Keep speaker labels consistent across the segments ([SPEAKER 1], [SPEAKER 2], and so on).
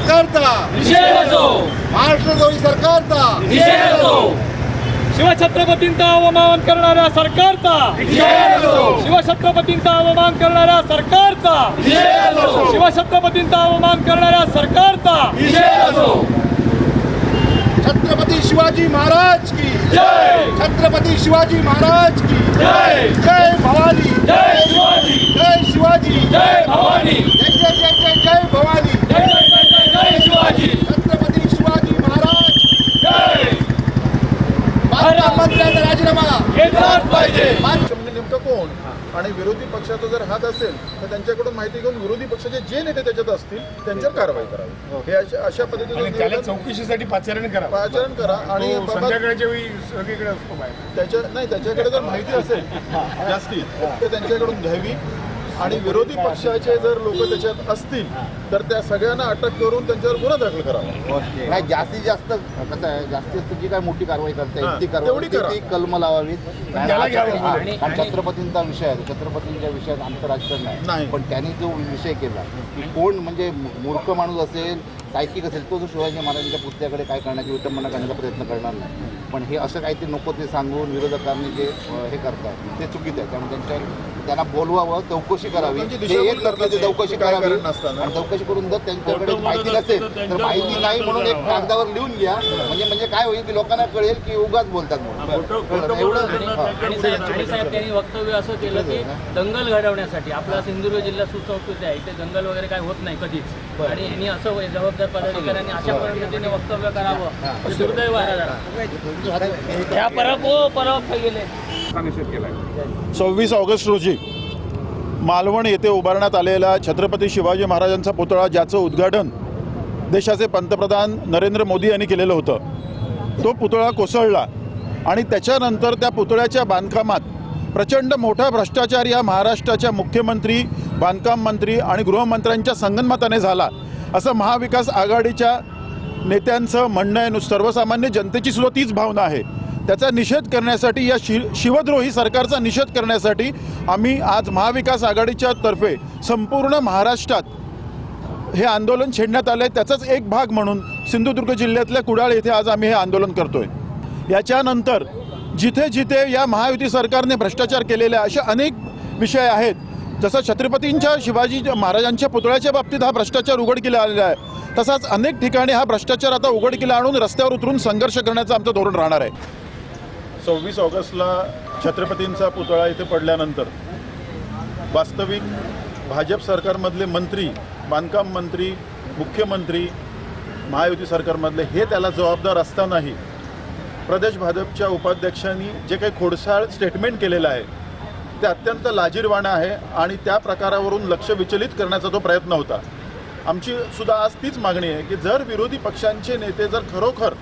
[SPEAKER 1] महाराष्ट्र सरकारचा
[SPEAKER 2] निषेध असो
[SPEAKER 1] महाराष्ट्रद्रोही सरकारचा
[SPEAKER 3] शिवछत्रपतींचा अवमान करणाऱ्या सरकारचा शिवछत्रपतींचा अवमान करणाऱ्या सरकारचा शिवछत्रपतींचा अवमान करणाऱ्या सरकारचा
[SPEAKER 1] छत्रपती शिवाजी महाराज की
[SPEAKER 2] जय
[SPEAKER 1] छत्रपती शिवाजी महाराज की
[SPEAKER 2] जय
[SPEAKER 1] जय भवानी
[SPEAKER 2] जय शिवाजी
[SPEAKER 1] जय शिवाजी
[SPEAKER 2] जय भवानी
[SPEAKER 1] जय जय जय जय जय भवानी
[SPEAKER 2] जय जय जय जय जय शिवाजी
[SPEAKER 1] छत्रपती शिवाजी महाराज। राजीनामा।
[SPEAKER 2] घेतलाच पाहिजे।
[SPEAKER 1] म्हणजे नेमकं कोण? आणि विरोधी पक्षाचा जर हात असेल तर त्यांच्याकडून माहिती घेऊन विरोधी पक्षाचे जे नेते त्याच्यात असतील त्यांच्यावर कारवाई करावी. हे. अशा अशा पद्धतीने
[SPEAKER 4] चौकशीसाठी पाचारण करा.
[SPEAKER 1] पाचारण करा आणि
[SPEAKER 4] संध्याकाळच्या वेळी सगळीकडे असतो
[SPEAKER 1] त्याच्या नाही त्याच्याकडे जर माहिती असेल जास्ती तर त्यांच्याकडून घ्यावी. आणि विरोधी पक्षाचे जर लोक त्याच्यात असतील तर त्या सगळ्यांना अटक करून त्यांच्यावर गुन्हा दाखल करावा.
[SPEAKER 5] नाही जास्तीत जास्त कसं आहे जास्तीत जास्त जी काय मोठी कारवाई करता येईल ती
[SPEAKER 1] तेवढी
[SPEAKER 5] कारवाई
[SPEAKER 1] करा.
[SPEAKER 5] ती कलम लावावीत कारण
[SPEAKER 4] त्याला घ्यावं.
[SPEAKER 5] छत्र- कारण छत्रपतींचा विषय आहे. छत्रपतींच्या विषयात आमचं राजकारण
[SPEAKER 1] नाही.
[SPEAKER 5] पण त्यांनी जो विषय केला की कोण म्हणजे मूर्ख माणूस असेल साहित्यिक असेल तो जो शिवाजी महाराजांच्या पुतळ्याकडे काय करण्याची विटंबना करण्याचा प्रयत्न करणार नाही. पण हे असं काहीतरी नको ते सांगून विरोधकांनी जे हे करतात ते चुकीचं आहे. त्यामुळे त्यांच्या त्यांना बोलवावं चौकशी करावी. ते
[SPEAKER 1] दिशाभूल
[SPEAKER 5] एक करतात ते
[SPEAKER 1] करतात.
[SPEAKER 5] चौकशी करावी. आणि चौकशी करून जर त्यांच्याकडे माहिती नसेल तर माहिती नाही म्हणून एक कागदावर लिहून घ्या. म्हणजे म्हणजे काय होईल की लोकांना कळेल की उगाच बोलतात म्हणून? एवढं हा.
[SPEAKER 6] त्यांनी वक्तव्य असं केलं की दंगल घडवण्यासाठी. आपला सिंधुदुर्ग जिल्हा सुसंस्कृत आहे. इथे दंगल वगैरे काय होत नाही कधीच. आणि यांनी असं जबाबदार पदाधिकाऱ्यांनी अशा पद्धतीने वक्तव्य करावं. दुर्दैव. ह्या परब परब गेले.
[SPEAKER 7] सव्वीस ऑगस्ट रोजी मालवण येथे उभारण्यात आलेला छत्रपती शिवाजी महाराजांचा पुतळा ज्याचं उद्घाटन देशाचे पंतप्रधान नरेंद्र मोदी यांनी केलेलं होतं. तो पुतळा कोसळला आणि त्याच्यानंतर त्या पुतळ्याच्या बांधकामात प्रचंड मोठा भ्रष्टाचार या महाराष्ट्राच्या मुख्यमंत्री बांधकाम मंत्री आणि गृहमंत्र्यांच्या संगनमताने झाला. असं महाविकास आघाडीच्या नेत्यांचं म्हणणं आहे सर्वसामान्य जनतेची सुद्धा तीच भावना आहे. त्याचा निषेध करण्यासाठी या शि शिवद्रोही सरकारचा निषेध करण्यासाठी आम्ही आज महाविकास आघाडीच्या तर्फे संपूर्ण महाराष्ट्रात हे आंदोलन छेडण्यात आलं आहे त्याचाच एक भाग म्हणून सिंधुदुर्ग जिल्ह्यातल्या कुडाळ येथे आज आम्ही हे आंदोलन करतोय. याच्यानंतर जिथे जिथे या महायुती सरकारने भ्रष्टाचार केलेले असे अनेक विषय आहेत. जसं छत्रपतींच्या शिवाजी महाराजांच्या पुतळ्याच्या बाबतीत हा भ्रष्टाचार उघडकीला आलेला आहे. तसाच अनेक ठिकाणी हा भ्रष्टाचार आता उघडकीला आणून रस्त्यावर उतरून संघर्ष करण्याचं आमचं धोरण राहणार आहे. सव्वीस ऑगस्टला छत्रपतींचा पुतळा इथे पडल्यानंतर वास्तविक भाजप सरकारमधले मंत्री बांधकाम मंत्री मुख्यमंत्री महायुती सरकारमधले हे त्याला जबाबदार असतानाही प्रदेश भाजपच्या उपाध्यक्षांनी जे काही खोडसाळ स्टेटमेंट केलेलं आहे ते अत्यंत लाजीरवाणं आहे आणि त्या प्रकारावरून लक्ष विचलित करण्याचा तो प्रयत्न होता. आमची सुद्धा आज तीच मागणी आहे की जर विरोधी पक्षांचे नेते जर खरोखर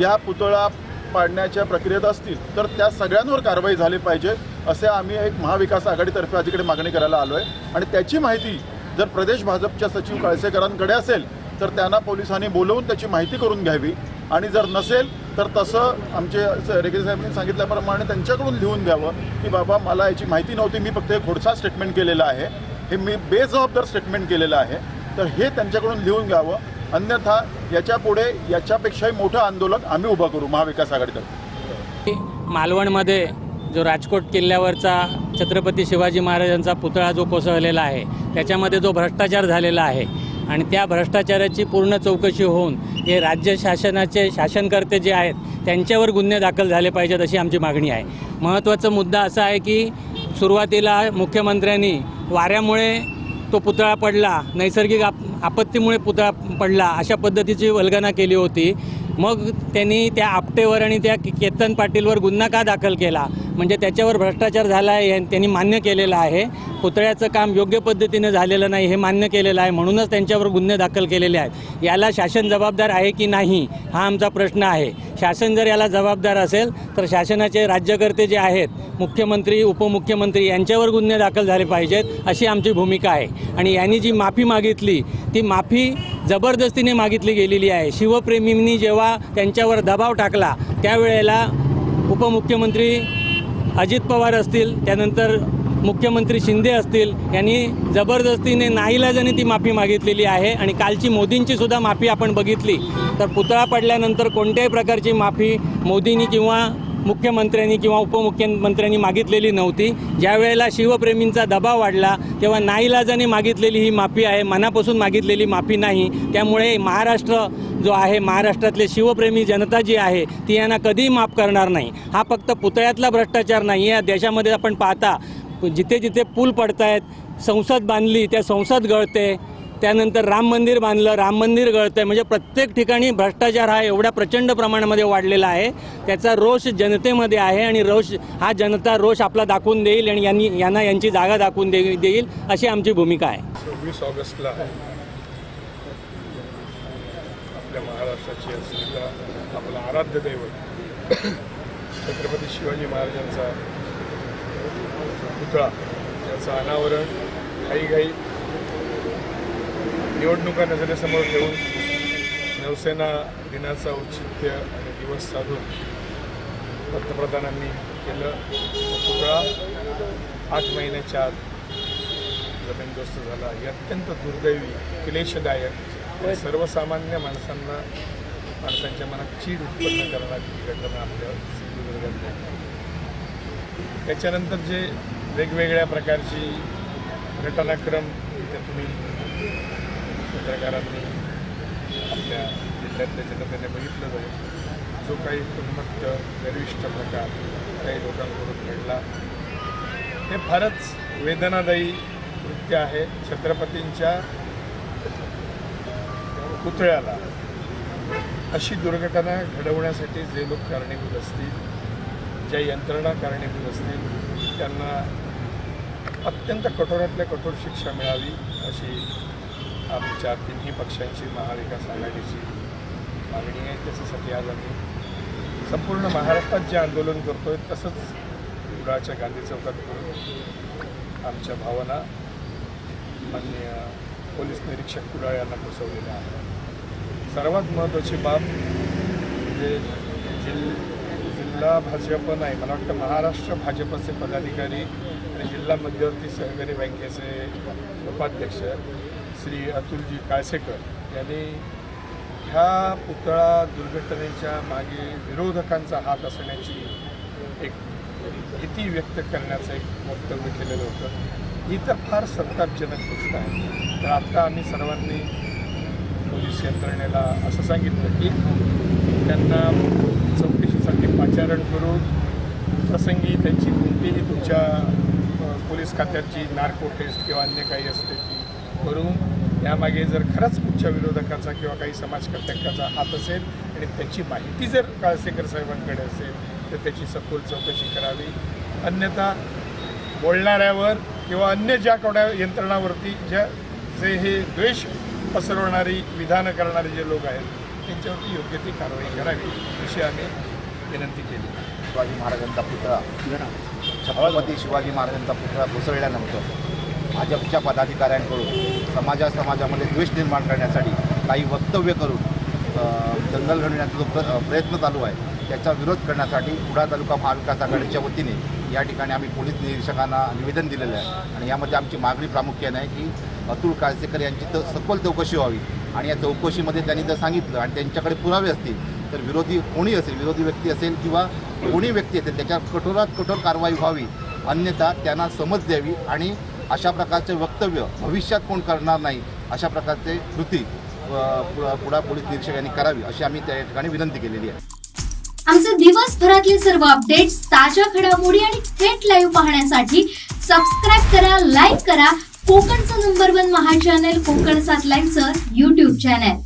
[SPEAKER 7] या पुतळा पाडण्याच्या प्रक्रियेत असतील तर त्या सगळ्यांवर कारवाई झाली पाहिजे असे आम्ही एक महाविकास आघाडीतर्फे अलीकडे मागणी करायला आलो आहे आणि त्याची माहिती जर प्रदेश भाजपच्या सचिव काळसेकरांकडे असेल तर त्यांना पोलिसांनी बोलवून त्याची माहिती करून घ्यावी. आणि जर नसेल तर तसं आमचे रेगे साहेबांनी सांगितल्याप्रमाणे त्यांच्याकडून लिहून द्यावं की बाबा मला याची माहिती नव्हती मी फक्त हे खोडसा स्टेटमेंट केलेलं आहे. हे मी बेजबाबदार स्टेटमेंट केलेलं आहे. तर हे त्यांच्याकडून लिहून घ्यावं. अन्यथा याच्यापुढे याच्यापेक्षाही मोठं आंदोलन आम्ही उभं करू महाविकास आघाडीतर्फे.
[SPEAKER 6] मालवणमध्ये जो राजकोट किल्ल्यावरचा छत्रपती शिवाजी महाराजांचा पुतळा जो कोसळलेला आहे त्याच्यामध्ये जो भ्रष्टाचार झालेला आहे आणि त्या भ्रष्टाचाराची पूर्ण चौकशी होऊन हे राज्य शासनाचे शासनकर्ते जे आहेत त्यांच्यावर गुन्हे दाखल झाले पाहिजेत अशी आमची मागणी आहे. महत्त्वाचा मुद्दा असा आहे की सुरुवातीला मुख्यमंत्र्यांनी वाऱ्यामुळे तो पुतळा पडला नैसर्गिक आप आपत्तीमुळे पुतळा पडला अशा पद्धतीची वल्गना केली होती. मग त्यांनी त्या आपटेवर आणि त्या केतन पाटीलवर गुन्हा का दाखल केला? म्हणजे त्याच्यावर भ्रष्टाचार झाला आहे त्यांनी मान्य केलेलं आहे. पुतळ्याचं काम योग्य पद्धतीनं झालेलं नाही हे मान्य केलेलं आहे. म्हणूनच त्यांच्यावर गुन्हे दाखल केलेले आहेत. याला शासन जबाबदार आहे की नाही हा आमचा प्रश्न आहे. शासन जर याला जबाबदार असेल तर शासनाचे राज्यकर्ते जे आहेत मुख्यमंत्री उपमुख्यमंत्री यांच्यावर गुन्हे दाखल झाले पाहिजेत अशी आमची भूमिका आहे. आणि यांनी जी माफी मागितली ती माफी जबरदस्तीने मागितली गेलेली आहे. शिवप्रेमींनी जेव्हा त्यांच्यावर दबाव टाकला त्यावेळेला उपमुख्यमंत्री अजित पवार असतील त्यानंतर मुख्यमंत्री शिंदे असतील यांनी जबरदस्तीने नाईलाजाने ती माफी मागितलेली आहे आणि कालची मोदींची सुद्धा माफी आपण बघितली. तर पुतळा पडल्यानंतर कोणत्याही प्रकारची माफी मोदींनी किंवा मुख्यमंत्र्यांनी किंवा उपमुख्यमंत्र्यांनी मागितलेली नव्हती. ज्या वेळेला शिवप्रेमींचा दबाव वाढला तेव्हा नाईलाजाने मागितलेली ही माफी आहे. मनापासून मागितलेली माफी नाही. त्यामुळे महाराष्ट्र जो आहे महाराष्ट्रातले शिवप्रेमी जनता जी आहे ती यांना कधीही माफ करणार नाही. हा फक्त पुतळ्यातला भ्रष्टाचार नाही या देशामध्ये आपण पाहता जिथे जिथे पूल पडत आहेत संसद बांधली त्या संसद गळते. त्यानंतर राम मंदिर बांधलं राम मंदिर गळतं म्हणजे प्रत्येक ठिकाणी भ्रष्टाचार हा एवढ्या प्रचंड प्रमाणामध्ये वाढलेला आहे. त्याचा रोष जनतेमध्ये आहे आणि रोष हा जनता रोष आपला दाखवून देईल आणि यांनी यांना यांची जागा दाखवून दे देईल अशी आमची भूमिका आहे.
[SPEAKER 4] सव्वीस ऑगस्टला आपल्या महाराष्ट्राची असलेला आपला आराध्य दैवत छत्रपती शिवाजी महाराजांचा पुतळा त्याचं अनावरण घाईघाई निवडणुका नजरेसमोर ठेवून नौसेना दिनाचा औचित्य आणि दिवस साधून पंतप्रधानांनी केलं. पुतळा आठ महिन्याच्या आत जमीनदोस्त झाला. ही अत्यंत दुर्दैवी क्लेशदायक सर्वसामान्य माणसांना माणसांच्या मनात चीड उत्पन्न करणारी घटना आपल्या सिंधुदुर्गात त्याच्यानंतर जे वेगवेगळ्या प्रकारची घटनाक्रम इथे तुम्ही पत्रकारांनी आपल्या जिल्ह्यातल्या जनतेने बघितलं जाईल. जो काही उन्मत्त गर्विष्ट प्रकार काही लोकांकडून घडला हे फारच वेदनादायी कृत्य आहे. छत्रपतींच्या पुतळ्याला अशी दुर्घटना घडवण्यासाठी जे लोक कारणीभूत असतील ज्या यंत्रणा कारणीभूत असतील त्यांना अत्यंत कठोरातल्या कठोर शिक्षा मिळावी अशी आमच्या तिन्ही पक्षांची महाविकास आघाडीची मागणी आहे. त्याच्यासाठी आज आम्ही संपूर्ण महाराष्ट्रात जे आंदोलन करतोय तसंच कुडाळच्या गांधी चौकात करून आमच्या भावना माननीय पोलीस निरीक्षक कुडाळ यांना पोचवलेल्या आहेत. सर्वात महत्त्वाची बाब म्हणजे जिल जिल्हा भाजप नाही मला वाटतं महाराष्ट्र भाजपचे पदाधिकारी आणि जिल्हा मध्यवर्ती सहकारी बँकेचे उपाध्यक्ष श्री अतुलजी काळसेकर यांनी ह्या पुतळा दुर्घटनेच्या मागे विरोधकांचा हात असण्याची एक भीती व्यक्त करण्याचं एक वक्तव्य केलेलं होतं. ही तर फार संतापजनक गोष्ट आहे. तर आत्ता आम्ही सर्वांनी पोलीस यंत्रणेला असं सांगितलं की त्यांना चौकशीसाठी पाचारण करून प्रसंगी त्यांची कोणतीही तुमच्या पोलीस खात्याची नार्को टेस्ट किंवा अन्य काही असते ती करून यामागे जर खरंच कुठच्या विरोधकाचा किंवा काही समाजकंटकाचा हात असेल आणि त्याची माहिती जर काळसेकर साहेबांकडे असेल तर त्याची सखोल चौकशी करावी. अन्यथा बोलणाऱ्यावर किंवा अन्य ज्या कोणा यंत्रणावरती ज्या जे हे द्वेष पसरवणारी विधानं करणारे जे लोक आहेत त्यांच्यावरती योग्य ती कारवाई करावी अशी आम्ही विनंती केली.
[SPEAKER 5] शिवाजी महाराजांचा पुतळा. छत्रपती शिवाजी महाराजांचा पुतळा कोसळल्यानंतर भाजपच्या पदाधिकाऱ्यांकडून समाजा समाजामध्ये द्वेष निर्माण करण्यासाठी काही वक्तव्य करून दंगल घडवण्याचा जो प्र प्रयत्न चालू आहे त्याचा विरोध करण्यासाठी कुडा तालुका महाविकास आघाडीच्या वतीने या ठिकाणी आम्ही पोलीस निरीक्षकांना निवेदन दिलेलं आहे. आणि यामध्ये आमची मागणी प्रामुख्याने आहे की अतुल काळसेकर यांची तर सखोल चौकशी व्हावी. आणि या चौकशीमध्ये त्यांनी जर सांगितलं आणि त्यांच्याकडे पुरावे असतील तर विरोधी कोणी असेल विरोधी व्यक्ती असेल किंवा कोणी व्यक्ती असेल त्याच्यावर कठोरात कठोर कारवाई व्हावी. अन्यथा त्यांना समज द्यावी आणि अशा प्रकारचे वक्तव्य भविष्यात कोण करणार नाही अशा प्रकारचे कृती पुढा पोलीस निरीक्षकांनी करावी अशी आम्ही त्या ठिकाणी विनंती केलेली आहे.
[SPEAKER 8] आमचे दिवसभरातले सर्व अपडेट्स ताज्या घडामोडी आणि थेट लाईव्ह पाहण्यासाठी सबस्क्राईब करा लाईक करा. कोकणचं नंबर वन महा चॅनल कोकण सात लाईनचं युट्यूब चॅनल